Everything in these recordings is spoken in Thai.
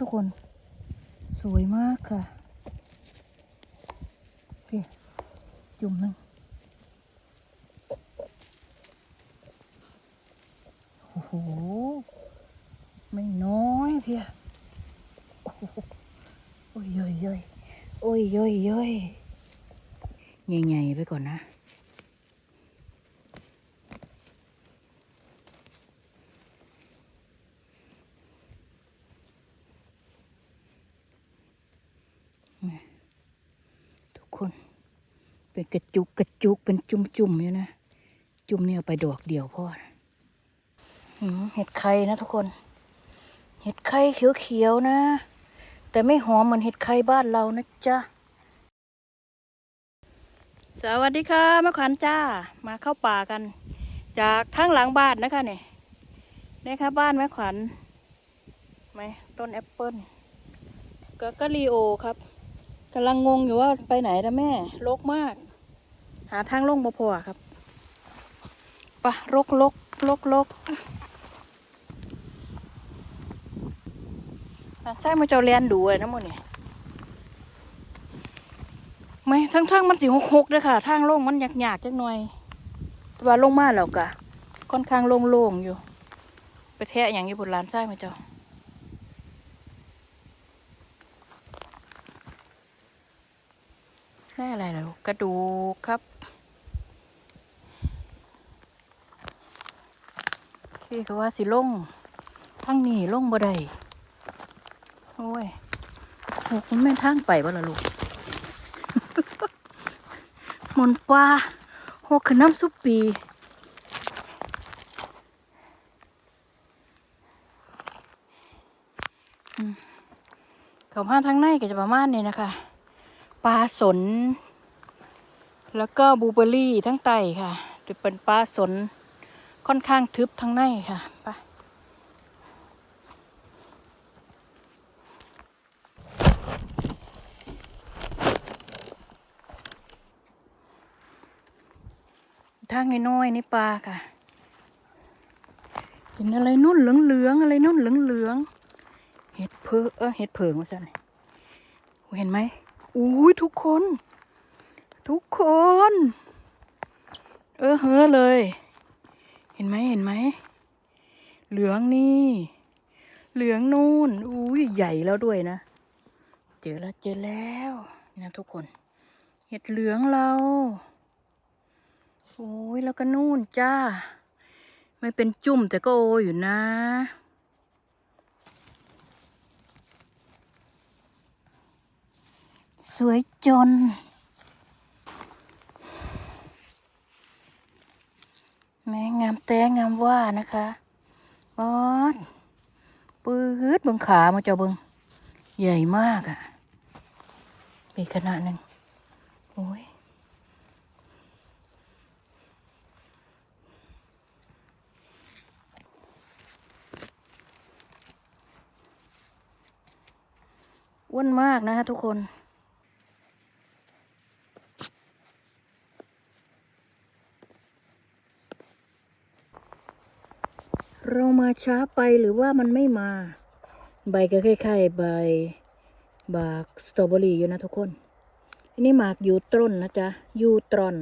ทุกคน สวยมากค่ะพี่จุ่มหนึ่งโอ้โห ไม่น้อยเพี่โอ้โหโอ้ยเย้ยเย้ยโอ้ยเย้ยเย้ยใหญ่ๆไปก่อนนะ ทุกคน เป็น กระจุกกระจุกเป็นจุ่มๆอยู่นะ จุ่มเนี่ยไปดอกเดียวพ่อเห็ดไข่นะทุกคน เห็ดไข่เขียวๆนะ แต่ไม่หอมเหมือนเห็ดไข่บ้านเรานะจ๊ะ สวัสดีค่ะแม่ขวัญจ้า มาเข้าป่ากัน จากข้างหลังบ้านนะคะเนี่ยนี่ค่ะบ้านแม่ขวัญไหมต้นแอปเปิ้ลก็กะลีโอครับกำลังงงอยู่ว่าไปไหนนะแม่รกมาก หาทางลงมาพอครับปะรกรกรกรกใช่มาเจ้าเรียนดูเลยนะโมเนี่ยไม่ทั้งทางๆมันสิหกหกเลยค่ะ ทางลงมันหยากๆจักหน่อย แต่ว่าลงมาแล้วกะค่อนข้างโล่งๆอยู่ ไปแทะอย่างญี่ปุ่นร้านไส้มาเจ้าแม่อะไรล่ะลูกกระดูกครับ ที่เขาว่าสิลงทั้งนี้ลงบ่ได้โอ้ยโหคุณแม่นทางไปบ่ล่ะลูกมนปลาหกขึ้นน้ำซุปปีเขาพาทางในก็จะประมาณนี้นะคะ ปลาสน แล้วก็บูเบอร์รี่ทั้งไตค่ะจะเป็นปลาสน ค่อนข้างทึบทั้งในค่ะไปทางน้อยๆนี่ปลาค่ะ เห็นอะไรนุ่นเหลืองๆอะไรนุ่นเหลืองๆเห็ดเพอเออเห็ดเผิงว่าสั่นเห็นไหมอุ้ยทุกคน ทุกคน เออเฮ้อเลย เห็นไหมเห็นไหม เหลืองนี่ เหลืองนู่นอุ้ยใหญ่แล้วด้วยนะ เจอแล้วเจอแล้วนี่นะทุกคน เห็ดเหลืองเรา โอ้ยแล้วก็นู่นจ้า ไม่เป็นจุ่มแต่ก็โออยู่นะสวยจน แม่งามแต่งามว่านะคะบอสปืดบิงขามาเจ้าบิงใหญ่มากอะ่ะมีขนาดหนึ่งโอ้ยอ้วนมากนะคะทุกคน เรามาช้าไปหรือว่ามันไม่มา ใบก็คล้ายๆใบ บากสตรอเบอรี่อยู่นะทุกคน อันนี้หมากยูตรอนนะจ๊ะยูตรอน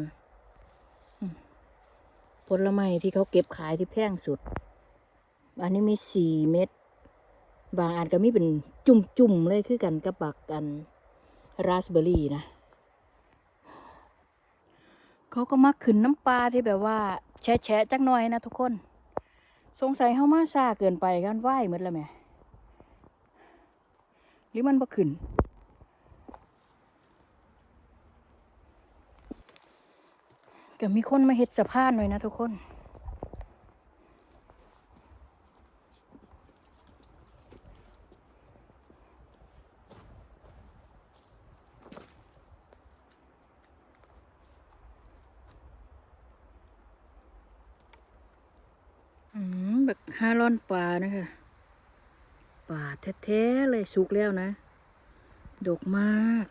ผลไม้ที่เขาเก็บขายที่แพงสุด อันนี้มีสี่เม็ด บางอันก็มีเป็นจุ่มๆเลยคือกันกับบักกันราสเบอร์รี่นะ เขาก็มักขึ้นน้ำปลาที่แบบว่า แฉะๆจักหน่อยนะทุกคน สงสัยเขามาซาเกินไปกันไหวหมดแล้วแม่หรือมันบ่ขึ้น ก็มีคนมาเห็ดสะพานหน่อยนะทุกคน อืมแบบห้าร่อนปลานะคะปลาแท้ๆเลย สุกแล้วนะ ดกมาก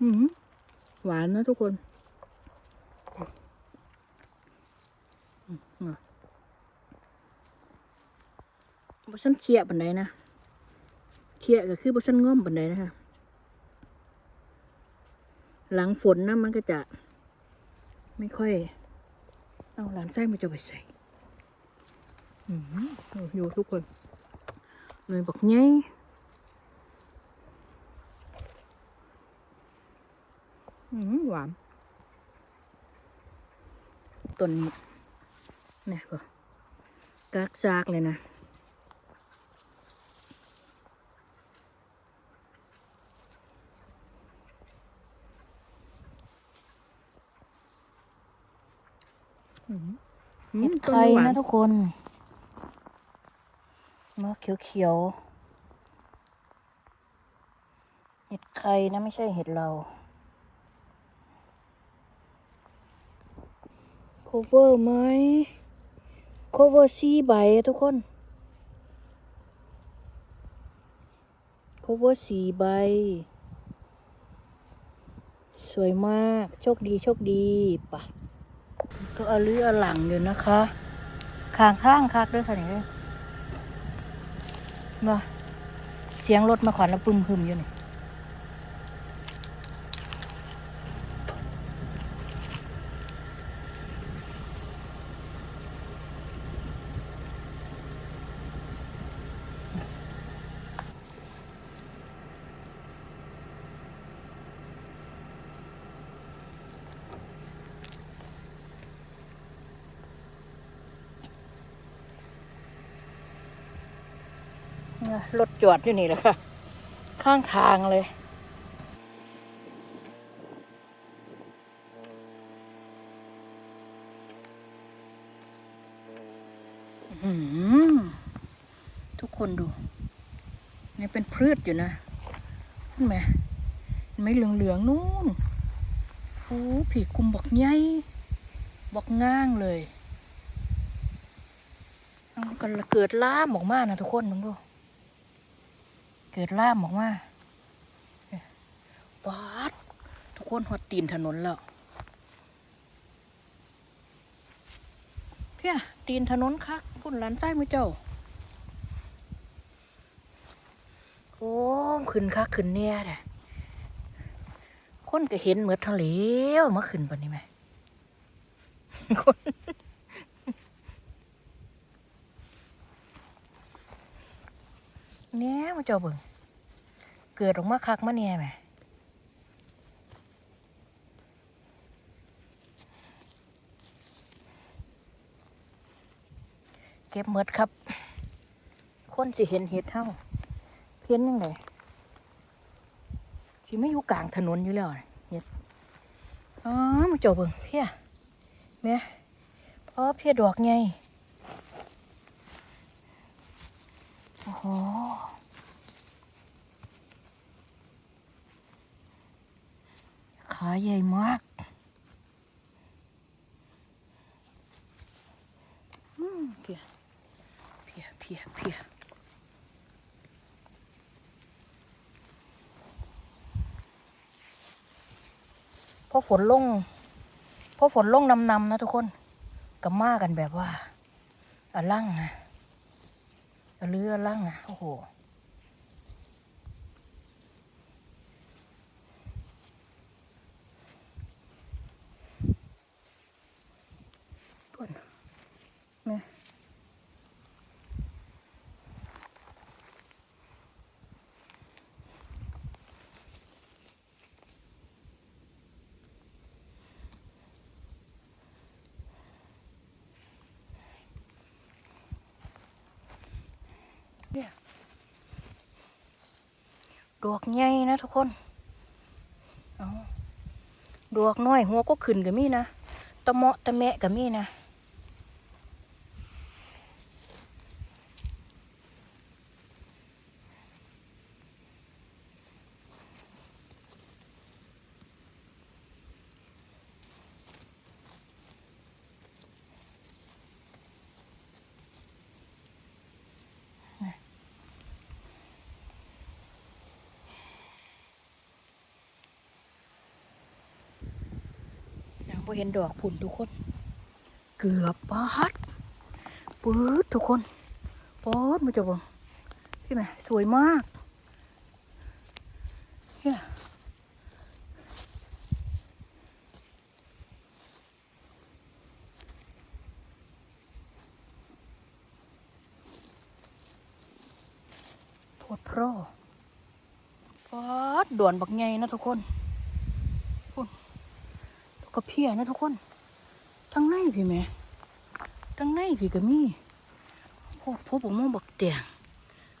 อืมหวานนะทุกคนอืมอะบ่ฉันเคี่ยปันไดนะ เคี่ยก็คือบ่ฉันง่อมปันไดนะคะ หลังฝนนะมันก็จะ ไม่ค่อย เอาหลานไส้มาจะไปใส่อือยู่ทุกคนเนยบอกไงอืมหวานต้นนี้เนี่ยก็กากซากเลยนะ เห็ดต้ไข่หวานะทุกคนมะเขียวเขียวๆ เห็ดไข่นะไม่ใช่เห็ดเราโคเวอร์ไหมโคเวอร์สี่ใบอะทุกคนโคเวอร์สี่ใบ สวยมาก โชคดี โชคดีปะ ก็อลืออหลังอยู่นะคะข้างข้างคักด้วยค่ะนี่มาเสียงรถมาขวัญแล้วปึ้มพึมอยู่นี่ อดอยู่นี่แหละค่ะ ข้างทางเลยหือทุกคนดู นี่เป็นพืชอยู่นะเห็นไหมเห็นไม่เหลืองๆนู่นโอ้ผีกุมบอกใหญ่บอกง่างเลยมันก็เกิดล่ามออกมานะทุกคนมึงดู เกิดล่ามออกมาปาดทุกคนหอดตีนถนนแล้ว เพียตีนถนนคักพุ่นหลานใต้มือเจ้า โอ้ขึ้นคักขึ้นเนี่ยแหละคนก็เห็นเหมือนทะเลมาขึ้นปะนี่ไหมคน เนี่ยมาเจ้าเบิ่งเกิดออกมาคักมาเนี่ยไหมเก็บหมดครับ คนสิเห็นเห็ดเท่า เพี้ยนยังไงสิไม่อยู่กลางถนนอยู่แล้วเห็ดอ๋อมาเจ้าเบิ่งเพี้ยแม่พอเพี้ยดอกไง โอ้โหขาใหญ่มากอืมเพียเพียเพียเพียพอฝนลงพอฝนลงนำนำๆนะทุกคนกับมากันแบบว่าอลั่งนะ อะเรือลั่งนะโอ้โห ดอกใหญ่นะทุกคนเอาดอกน้อยหัวก็ขึ้นกับมีนะตะเมาะตะแมะกับมีนะ พอเห็นดอกผุ่นทุกคน เกือบปาดปื๊ดทุกคนปอดมาจะบังพี่แม่สวยมากเนี่ยโพดพร่ปอดด่วนบักไงนะทุกคน ก็เพียนะทุกคน ทั้งในพี่แม่ทั้งในพี่ก็มีพวกพวกผมมองบักแตง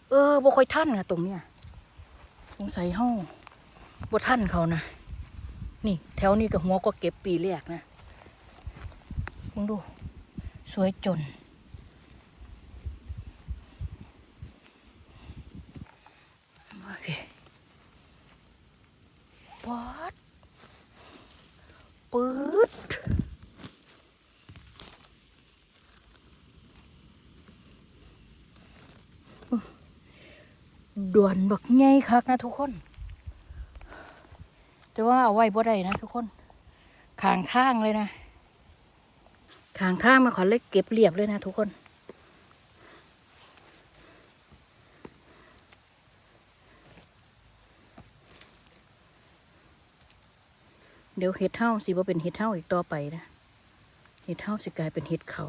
เออบ่ค่อยท่านนะตรงเนี้ยสงสัยเฮาบ่ท่านเขานะนี่ แถวนี้กับหัวก็เก็บปีแรกนะมึงดู สวยจน โอเคปอด ปื๊ดด่วนบักไงคักนะทุกคน แต่ว่าเอาไว้บ่ได้นะทุกคน ขางทางเลยนะ ขางทางมาขอเล็กเก็บเรียบเลยนะทุกคน เดี๋ยวเห็ดเท่าสิว่าเป็นเห็ดเท่าอีกต่อไปนะ เห็ดเท่าสิกลายเป็นเห็ดเขา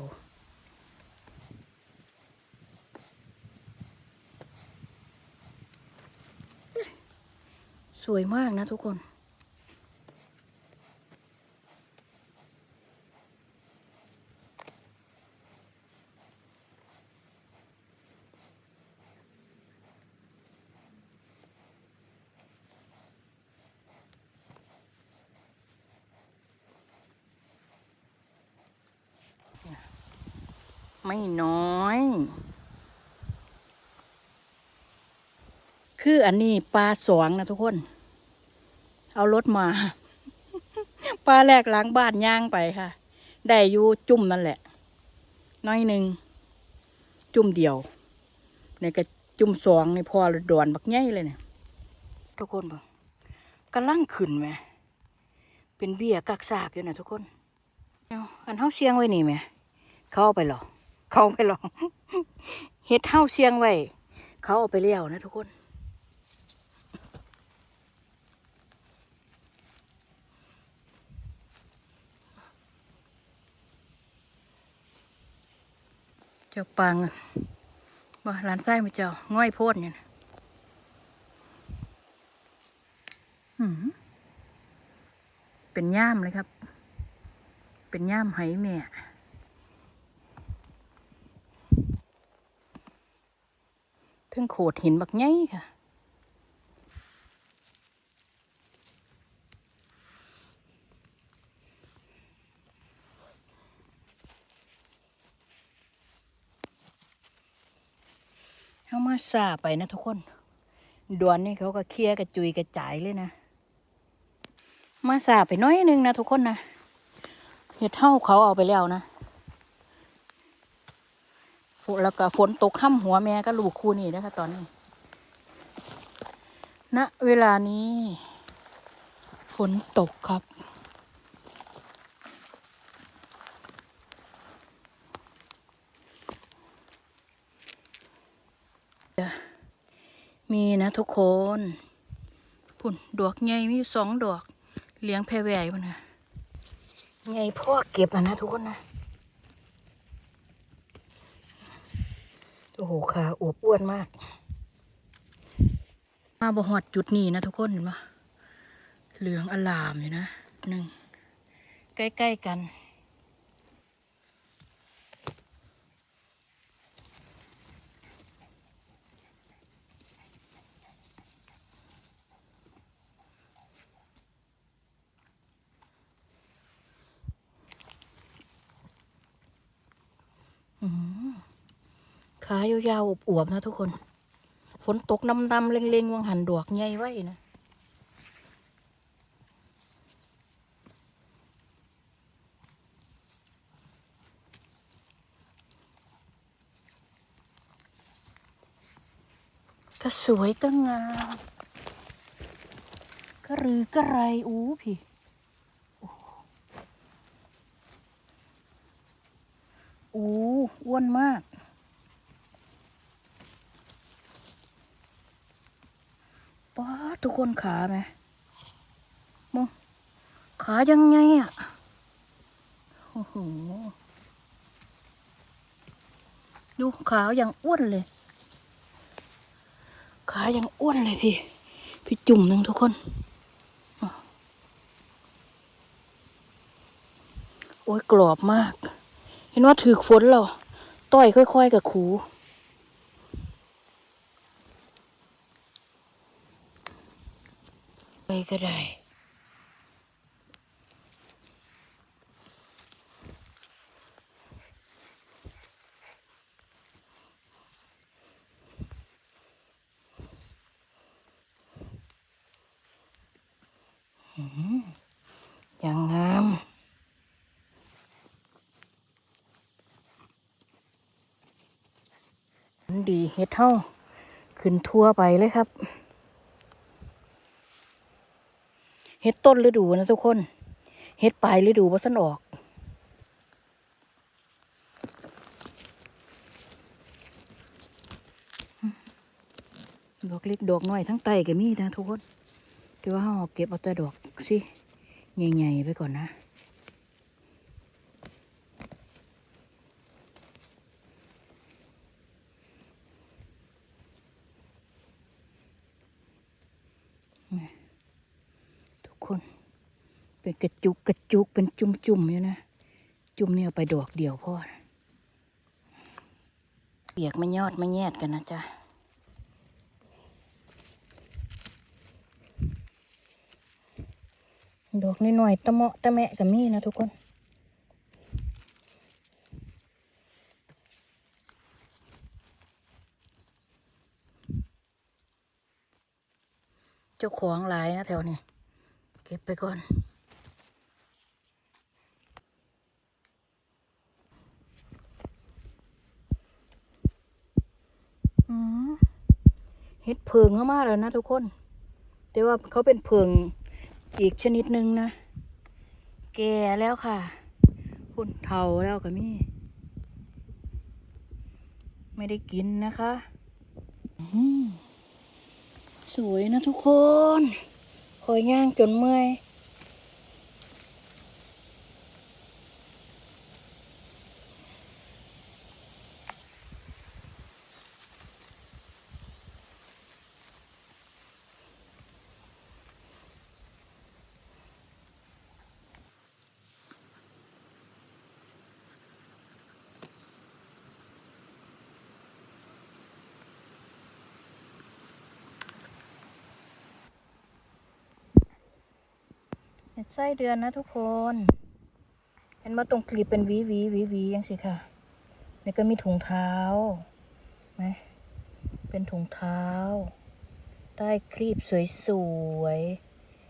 สวยมากนะทุกคน ไม่น้อย คืออันนี้ปลาสวงนะทุกคน เอารถมา ปลาแรกล้างบ้านย่างไปค่ะ ได้อยู่จุ่มนั่นแหละ น้อยหนึ่ง จุ่มเดียวในกระจุ่มสองในพอดอนบักใหญ่เลยเนี่ยทุกคนเบ่งกำลังขึ้นไหมเป็นเบี้ยกักซากอยู่นะทุกคน เอาอันเฮาเสียงไว้นี่ไหม เขาเอาไปหรอ เขาไปหรอเฮ็ดเฮาเสียงไว้ เขาเอาไปเลี้ยวนะทุกคน เจ้าปังว่าร้านไส้มาเจ้า ง่อยโพดเนี่ยเป็นย่ามเลยครับ เป็นย่ามไหแม่ ถึงโขดหินบักไงค่ะเอามาซาไปนะทุกคน ดวนนี่เขาก็เคลียร์กระจุยกระจายเลยนะ มาซาไปน้อยนึงนะทุกคนนะ เห็ดเท่าเขาเอาไปแล้วนะ แล้วก็ฝนตกค่ำหัวแม่ก็ลูกคู่นี่นะคะตอนนี้ณเวลานี้ ฝนตกครับ มีนะทุกคนพุ่นดอกใหญ่มีสองดอก เลี้ยงแพรแหวกมันนะใหญ่พ่อเก็บอะนะทุกคนนะ โอ้โหขาอวบอ้วนมาก มาบหอดจุดนี้นะทุกคนเห็นปะเหลืองอลามอยู่นะหนึ่งใกล้ ๆ กัน ขายาวๆอวบๆนะทุกคน ฝนตกดำๆเล็งๆวังหันดอกใหญ่ไว้นะก็สวยก็งามก็รือก็ไรอู้พี่อ้อู้อ้วนมาก ป้าทุกคนขาไหมมองขายังไงอะ โอ้โห ดูขาอยังอ้วนเลย ขายังอ้วนเลยพี่ พี่จุ่มหนึ่งทุกคนโอ้ยกรอบมาก เห็นว่าถือฝนเรา ต้อยค่อย ๆ กับขู ไปก็ได้อย่างงามดีเฮ็ดเท่า ขึ้นทั่วไปเลยครับ เฮ็ดต้นฤดูนะทุกคนเฮ็ดปลายฤดูว่าสันออก ดอกเล็กดอกน้อยทั้งไตก็มีนะทุกคนแต่ว่าเราเอาเก็บเอาแต่ดอกสิใหญ่ๆไปก่อนนะ ทุกคน เป็นกระ จุกกระจุกเป็นจุ่มจุ่มๆอยู่นะ จุ่มเนี่ยเอาไปดอกเดียวพ่อเปียกไม่ยอดไม่แยดกันนะจ๊ะดอกนิดหน่อยตะเมาะตะแมะกับมีนะทุกคนเจ้าของหลายนะแถวนี้ เก็บไปก่อน อืม เพิงเข้ามาแล้วนะทุกคน แต่ว่าเขาเป็นเพิงอีกชนิดหนึ่งนะ แก่แล้วค่ะคุณเทาแล้วกับมี่ ไม่ได้กินนะคะสวยนะทุกคนคอยย่างจนเมื่อย ห็ดไส้เดือนนะทุกคน เห็นมาตรงกลีบเป็นวีวีวีวียังสิค่ะ นี่ก็มีถุงเท้าไหมเป็นถุงเท้า ใต้ครีบสวย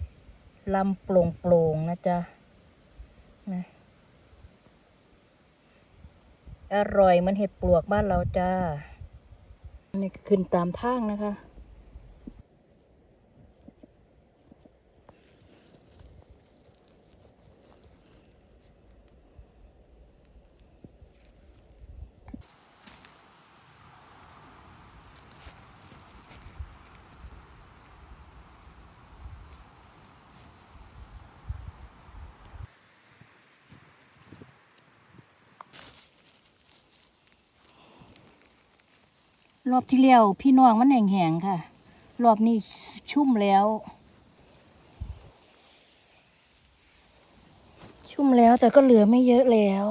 ๆ ลำโปร่งๆนะจ๊ะนะอร่อยมันเห็ดปลวกบ้านเราจ้า อันนี้ก็ขึ้นตามทางนะคะ รอบที่แล้วพี่น้องมันแห้งๆค่ะ รอบนี้ชุ่มแล้ว ชุ่มแล้วแต่ก็เหลือไม่เยอะแล้ว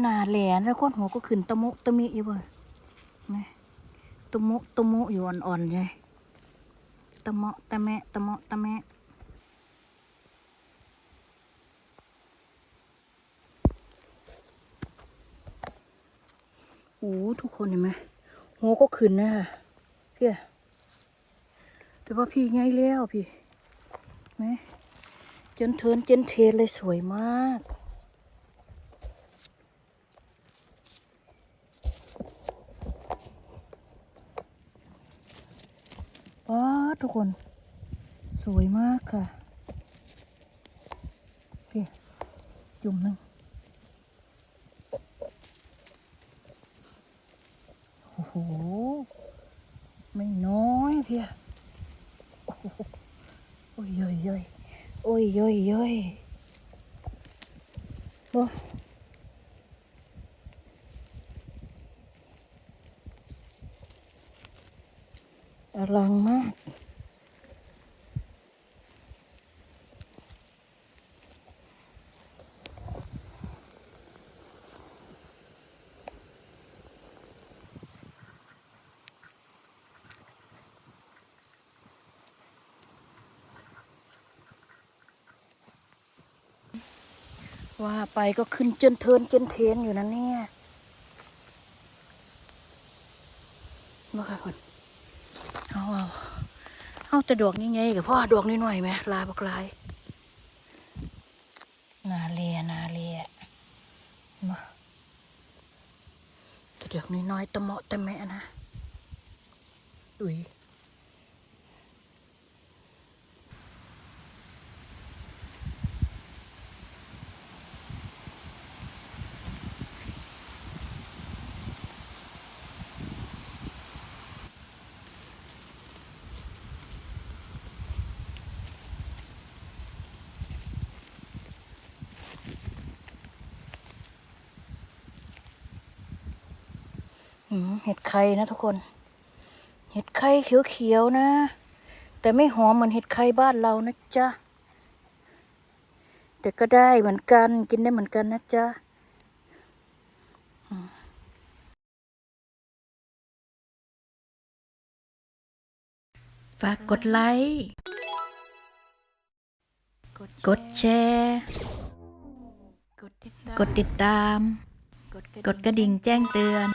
หนาแหลนแล้วก้นหัวก็ขึ้นตะมุตะมิอยู่บ่นะตะมุตะมุอยู่อ่อนๆเลยตะเมาะตะแมะตะเมาะตะแมะโอ้ทุกคนเห็นไหมหัวก็ขึ้นนะเพี่แต่ว่าพี่ไงแล้วพี่ไหมจนเทินจนเทนเลยสวยมาก ว้าทุ กคน สวยมากค่ะพี่จุ่มหนึ่งโอ้โห ไม่น้อยเพียโอ้โหโอ้ยเย้ยเย้ยโอ้ยเย้ยเย้ยโอ้อลังมาก ว่าไปก็ขึ้นจนเทินเจนเทนอยู่นะเนี่ยมาค่ะคนเอาเอาเอาแต่ดอกนี่ไงกับพ่อดอกนี่หน่อยไหมลายบอกลายนาเลียนาเลียมาแต่ดอกนี่น้อยตะเหมาะตะแมะนะอุ้ย ห็ดไข่นะทุกคน เห็ดไข่เขียวๆนะ แต่ไม่หอมเหมือนเห็ดไข่บ้านเรานะจ๊ะ แต่ก็ได้เหมือนกันกินได้เหมือนกันนะจ๊ะฝากกดไลค์ กดแชร์ กดติดตาม กดกระดิ่งแจ้งเตือน